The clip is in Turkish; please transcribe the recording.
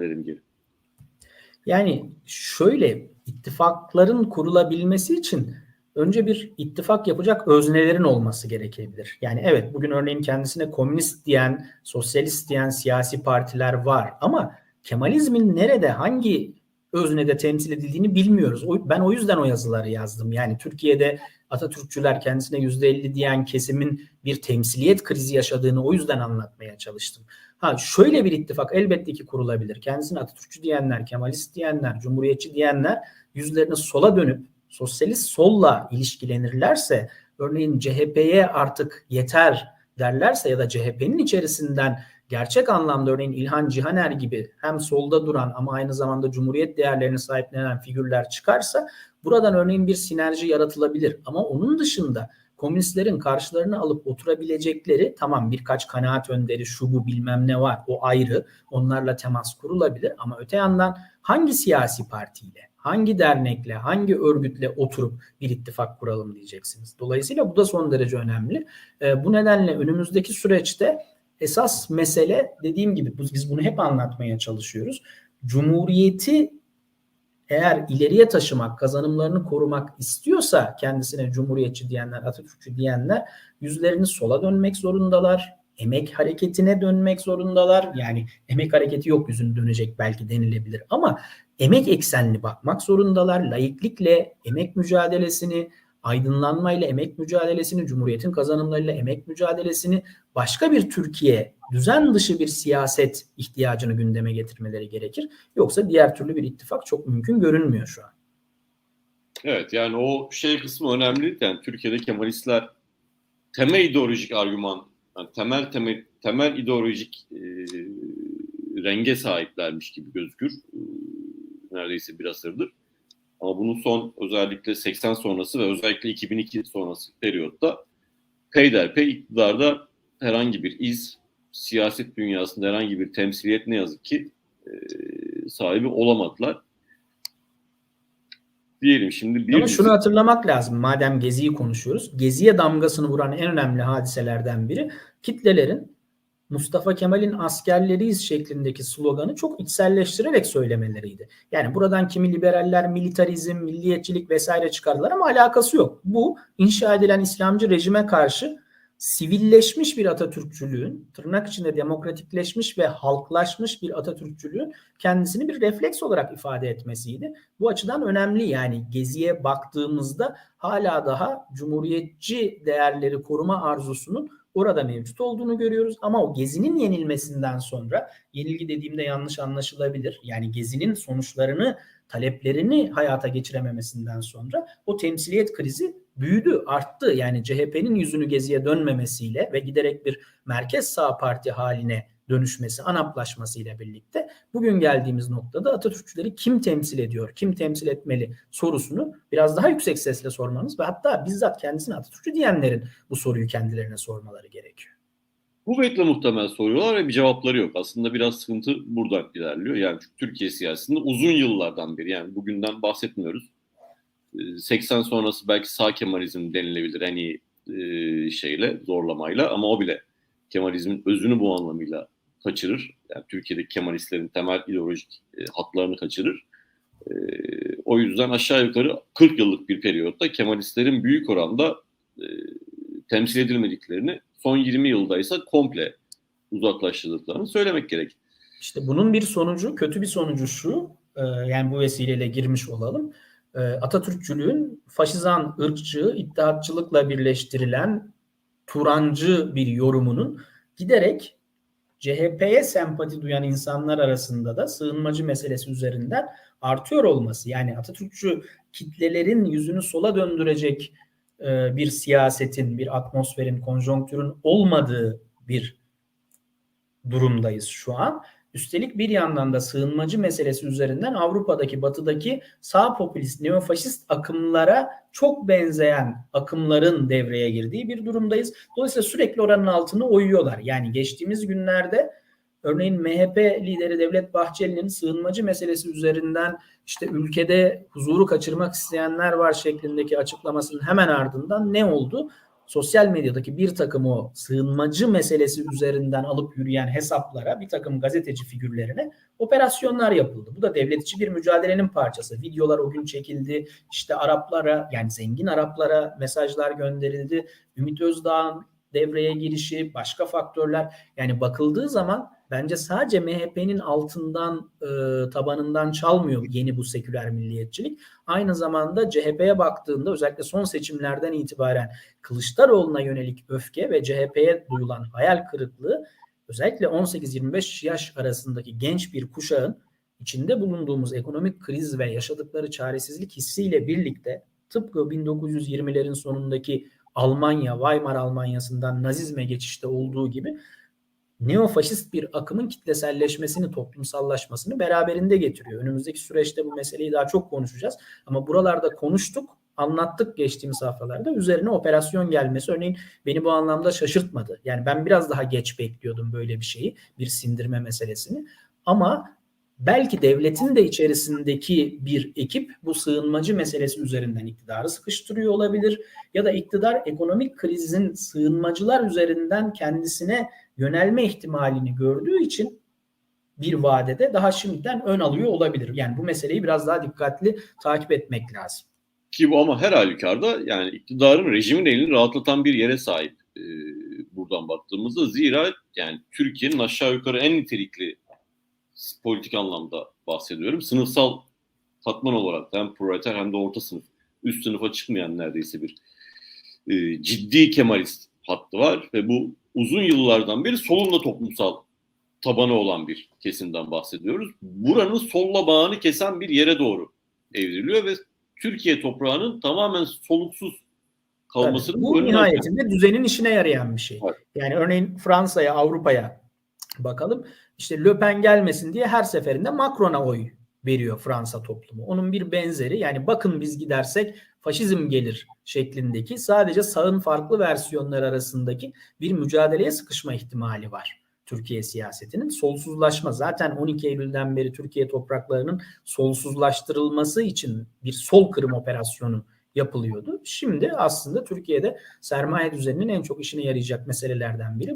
verelim geri. Yani şöyle ittifakların kurulabilmesi için önce bir ittifak yapacak öznelerin olması gerekebilir. Yani evet bugün örneğin kendisine komünist diyen, sosyalist diyen siyasi partiler var ama Kemalizmin nerede, hangi öznede temsil edildiğini bilmiyoruz. Ben o yüzden o yazıları yazdım. Yani Türkiye'de Atatürkçüler kendisine yüzde elli diyen kesimin bir temsiliyet krizi yaşadığını o yüzden anlatmaya çalıştım. Ha şöyle bir ittifak elbette ki kurulabilir. Kendisine Atatürkçü diyenler, Kemalist diyenler, Cumhuriyetçi diyenler yüzlerini sola dönüp sosyalist solla ilişkilenirlerse örneğin CHP'ye artık yeter derlerse ya da CHP'nin içerisinden gerçek anlamda örneğin İlhan Cihaner gibi hem solda duran ama aynı zamanda Cumhuriyet değerlerini sahiplenen figürler çıkarsa buradan örneğin bir sinerji yaratılabilir. Ama onun dışında komünistlerin karşılarına alıp oturabilecekleri tamam birkaç kanaat önderi şu bu bilmem ne var o ayrı onlarla temas kurulabilir ama öte yandan hangi siyasi partiyle hangi dernekle hangi örgütle oturup bir ittifak kuralım diyeceksiniz. Dolayısıyla bu da son derece önemli. E, bu nedenle önümüzdeki süreçte esas mesele dediğim gibi biz bunu hep anlatmaya çalışıyoruz. Cumhuriyeti eğer ileriye taşımak, kazanımlarını korumak istiyorsa kendisine cumhuriyetçi diyenler, Atatürkçü diyenler yüzlerini sola dönmek zorundalar. Emek hareketine dönmek zorundalar. Yani emek hareketi yok yüzünü dönecek belki denilebilir ama emek eksenli bakmak zorundalar. Laiklikle emek mücadelesini, aydınlanmayla emek mücadelesini, Cumhuriyet'in kazanımlarıyla emek mücadelesini başka bir Türkiye, düzen dışı bir siyaset ihtiyacını gündeme getirmeleri gerekir. Yoksa diğer türlü bir ittifak çok mümkün görünmüyor şu an. Evet yani o şey kısmı önemli. Yani Türkiye'de Kemalistler temel ideolojik argüman, yani temel temel temel ideolojik e, renge sahiplermiş gibi gözükür. E, neredeyse bir asırdır. Ama bunun son özellikle 80 sonrası ve özellikle 2002 sonrası periyotta peyderpey iktidarda herhangi bir iz, siyaset dünyasında herhangi bir temsiliyet ne yazık ki e, sahibi olamadılar. Diyelim şimdi bir Ama şunu hatırlamak lazım madem Gezi'yi konuşuyoruz. Gezi'ye damgasını vuran en önemli hadiselerden biri kitlelerin Mustafa Kemal'in askerleriyiz şeklindeki sloganı çok içselleştirerek söylemeleriydi. Yani buradan kimi liberaller militarizm, milliyetçilik vesaire çıkardılar ama alakası yok. Bu inşa edilen İslamcı rejime karşı sivilleşmiş bir Atatürkçülüğün, tırnak içinde demokratikleşmiş ve halklaşmış bir Atatürkçülüğün kendisini bir refleks olarak ifade etmesiydi. Bu açıdan önemli yani Gezi'ye baktığımızda hala daha cumhuriyetçi değerleri koruma arzusunun orada mevcut olduğunu görüyoruz. Ama o gezinin yenilmesinden sonra yenilgi dediğimde yanlış anlaşılabilir. Yani gezinin sonuçlarını, taleplerini hayata geçirememesinden sonra o temsiliyet krizi büyüdü, arttı. Yani CHP'nin yüzünü geziye dönmemesiyle ve giderek bir merkez sağ parti haline dönüşmesi, anaplaşmasıyla birlikte bugün geldiğimiz noktada Atatürkçüleri kim temsil ediyor, kim temsil etmeli sorusunu biraz daha yüksek sesle sormamız ve hatta bizzat kendisine Atatürkçü diyenlerin bu soruyu kendilerine sormaları gerekiyor. Kuvvetle muhtemel soruyorlar ve bir cevapları yok. Aslında biraz sıkıntı buradan ilerliyor. Yani Türkiye siyasetinde uzun yıllardan beri yani bugünden bahsetmiyoruz. 80 sonrası belki sağ Kemalizm denilebilir en iyi şeyle, zorlamayla ama o bile Kemalizmin özünü bu anlamıyla kaçırır. Yani Türkiye'deki Kemalistlerin temel ideolojik e, hatlarını kaçırır. E, o yüzden aşağı yukarı 40 yıllık bir periyotta Kemalistlerin büyük oranda e, temsil edilmediklerini son 20 yılda ise komple uzaklaştırdıklarını söylemek gerek. İşte bunun bir sonucu, kötü bir sonucu şu, e, yani bu vesileyle girmiş olalım. E, Atatürkçülüğün faşizan, ırkçı, iddiatçılıkla birleştirilen Turancı bir yorumunun giderek CHP'ye sempati duyan insanlar arasında da sığınmacı meselesi üzerinden artıyor olması. Yani Atatürkçü kitlelerin yüzünü sola döndürecek e, bir siyasetin, bir atmosferin, konjonktürün olmadığı bir durumdayız şu an. Üstelik bir yandan da sığınmacı meselesi üzerinden Avrupa'daki, batıdaki sağ popülist, neofaşist akımlara çok benzeyen akımların devreye girdiği bir durumdayız. Dolayısıyla sürekli oranın altını oyuyorlar. Yani geçtiğimiz günlerde örneğin MHP lideri Devlet Bahçeli'nin sığınmacı meselesi üzerinden işte ülkede huzuru kaçırmak isteyenler var şeklindeki açıklamasının hemen ardından ne oldu? Sosyal medyadaki bir takım o sığınmacı meselesi üzerinden alıp yürüyen hesaplara, bir takım gazeteci figürlerine operasyonlar yapıldı. Bu da devlet içi bir mücadelenin parçası. Videolar o gün çekildi. İşte Araplara yani zengin Araplara mesajlar gönderildi. Ümit Özdağ'ın devreye girişi, başka faktörler. Yani bakıldığı zaman bence sadece MHP'nin altından e, tabanından çalmıyor yeni bu seküler milliyetçilik. Aynı zamanda CHP'ye baktığında özellikle son seçimlerden itibaren Kılıçdaroğlu'na yönelik öfke ve CHP'ye duyulan hayal kırıklığı özellikle 18-25 yaş arasındaki genç bir kuşağın içinde bulunduğumuz ekonomik kriz ve yaşadıkları çaresizlik hissiyle birlikte tıpkı 1920'lerin sonundaki Almanya, Weimar Almanyası'ndan Nazizme geçişte olduğu gibi neofaşist bir akımın kitleselleşmesini, toplumsallaşmasını beraberinde getiriyor. Önümüzdeki süreçte bu meseleyi daha çok konuşacağız. Ama buralarda konuştuk, anlattık geçtiğimiz haftalarda. Üzerine operasyon gelmesi örneğin beni bu anlamda şaşırtmadı. Yani ben biraz daha geç bekliyordum böyle bir şeyi, bir sindirme meselesini. Ama belki devletin de içerisindeki bir ekip bu sığınmacı meselesi üzerinden iktidarı sıkıştırıyor olabilir ya da iktidar ekonomik krizin sığınmacılar üzerinden kendisine yönelme ihtimalini gördüğü için bir vadede daha şimdiden ön alıyor olabilir. Yani bu meseleyi biraz daha dikkatli takip etmek lazım. Ki bu ama her halükarda yani iktidarın rejimin elini rahatlatan bir yere sahip e, buradan baktığımızda. Zira yani Türkiye'nin aşağı yukarı en nitelikli politik anlamda bahsediyorum. Sınıfsal katman olarak da hem proleter hem de orta sınıf, üst sınıfa çıkmayan neredeyse bir e, ciddi Kemalist hattı var ve bu uzun yıllardan beri solun da toplumsal tabanı olan bir kesimden bahsediyoruz. Buranın solla bağını kesen bir yere doğru evriliyor ve Türkiye toprağının tamamen soluksuz kalmasının Tabii, bu nihayetinde düzenin işine yarayan bir şey. Evet. Yani örneğin Fransa'ya, Avrupa'ya bakalım. İşte Le Pen gelmesin diye her seferinde Macron'a oy veriyor Fransa toplumu. Onun bir benzeri yani bakın biz gidersek faşizm gelir şeklindeki sadece sağın farklı versiyonları arasındaki bir mücadeleye sıkışma ihtimali var. Türkiye siyasetinin solsuzlaşma zaten 12 Eylül'den beri Türkiye topraklarının solsuzlaştırılması için bir sol kırım operasyonu yapılıyordu. Şimdi aslında Türkiye'de sermaye düzeninin en çok işine yarayacak meselelerden biri